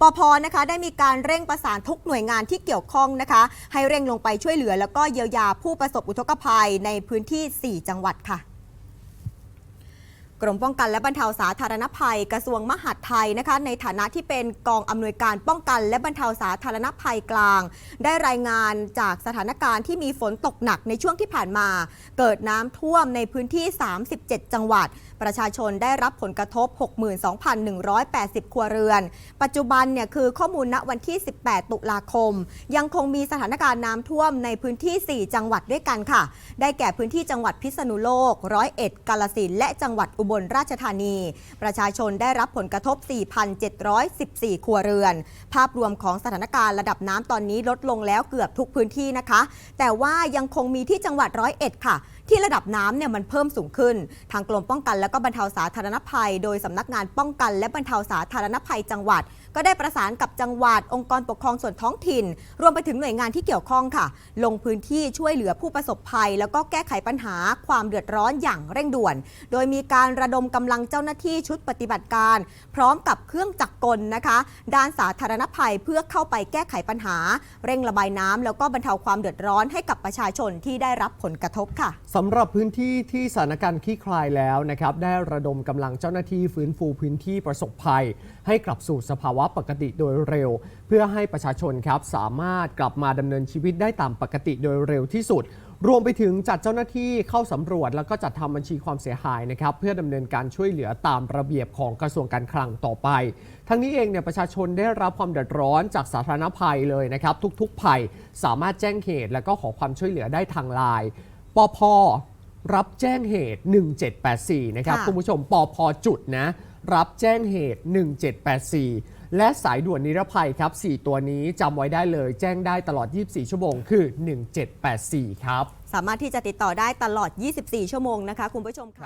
ปพนะคะได้มีการเร่งประสานทุกหน่วยงานที่เกี่ยวข้องนะคะ ให้เร่งลงไปช่วยเหลือ แล้วก็เยียวยาผู้ประสบอุทกภัยในพื้นที่ 4 จังหวัดค่ะ กรมป้องกันและบรรเทาสาธารณภัย กระทรวงมหาดไทยนะคะ ในฐานะที่เป็นกองอำนวยการป้องกันและบรรเทาสาธารณภัยกลาง ได้รายงานจากสถานการณ์ที่มีฝนตกหนักในช่วงที่ผ่านมา เกิดน้ำท่วมในพื้นที่ 37 จังหวัด ประชาชนได้รับผลกระทบ 62,180 ครัวเรือน ปัจจุบันเนี่ยคือข้อมูลณวันที่ 18 ตุลาคม ยังคงมีสถานการณ์น้ำท่วมในพื้นที่ 4 จังหวัดด้วยกันค่ะ ได้แก่พื้นที่จังหวัดพิษณุโลกร้อยเอ็ดกาลสินและจังหวัดอุบลราชธานี ประชาชนได้รับผลกระทบ 4,714 ครัวเรือน ภาพรวมของสถานการณ์ระดับน้ำตอนนี้ลดลงแล้วเกือบทุกพื้นที่นะคะ แต่ว่ายังคงมีที่จังหวัดร้อยเอ็ดค่ะ ที่ระดับน้ำเนี่ยมันเพิ่มสูงขึ้น ทางกรมป้องกันและก็บรรเทาสาธารณภัย โดยสำนักงานป้องกันและบรรเทาสาธารณภัยจังหวัด ก็ได้ประสานกับจังหวัด องค์กรปกครองส่วนท้องถิ่น รวมไปถึงหน่วยงานที่เกี่ยวข้องค่ะ ลงพื้นที่ช่วยเหลือผู้ประสบภัย แล้วก็แก้ไขปัญหาความเดือดร้อนอย่างเร่งด่วน โดยมีการระดมกำลังเจ้าหน้าที่ชุดปฏิบัติการ พร้อมกับเครื่องจักรกลนะคะ ด้านสาธารณภัยเพื่อเข้าไปแก้ไขปัญหา เร่งระบายน้ำแล้วก็บรรเทาความเดือดร้อนให้กับประชาชนที่ได้รับผลกระทบค่ะสำหรับพื้นที่ที่สถานการณ์คลี่คลายแล้วนะครับ ได้ระดมกำลังเจ้าหน้าที่ฟื้นฟูพื้นที่ประสบภัย ให้กลับสู่สภาวะปกติโดยเร็ว เพื่อให้ประชาชนครับสามารถกลับมาดำเนินชีวิตได้ตามปกติโดยเร็วที่สุด รวมไปถึงจัดเจ้าหน้าที่เข้าสำรวจ แล้วก็จัดทำบัญชีความเสียหายนะครับ เพื่อดำเนินการช่วยเหลือตามระเบียบของกระทรวงการคลังต่อไป ทั้งนี้เองเนี่ยประชาชนได้รับความเดือดร้อนจากสาธารณภัยเลยนะครับ ทุกๆภัยสามารถแจ้งเหตุ แล้วก็ขอความช่วยเหลือได้ทางไลน์ ปพรับแจ้งเหตุ 1784 นะครับค่ะคุณผู้ชมปพจุดนะ รับแจ้งเหตุ 1784 และสายด่วนนิรภัยครับ 4 ตัวนี้จำไว้ได้เลย แจ้งได้ตลอด 24 ชั่วโมงคือ 1784 ครับ สามารถที่จะติดต่อได้ตลอด 24 ชั่วโมงนะคะ คุณผู้ชมค่ะ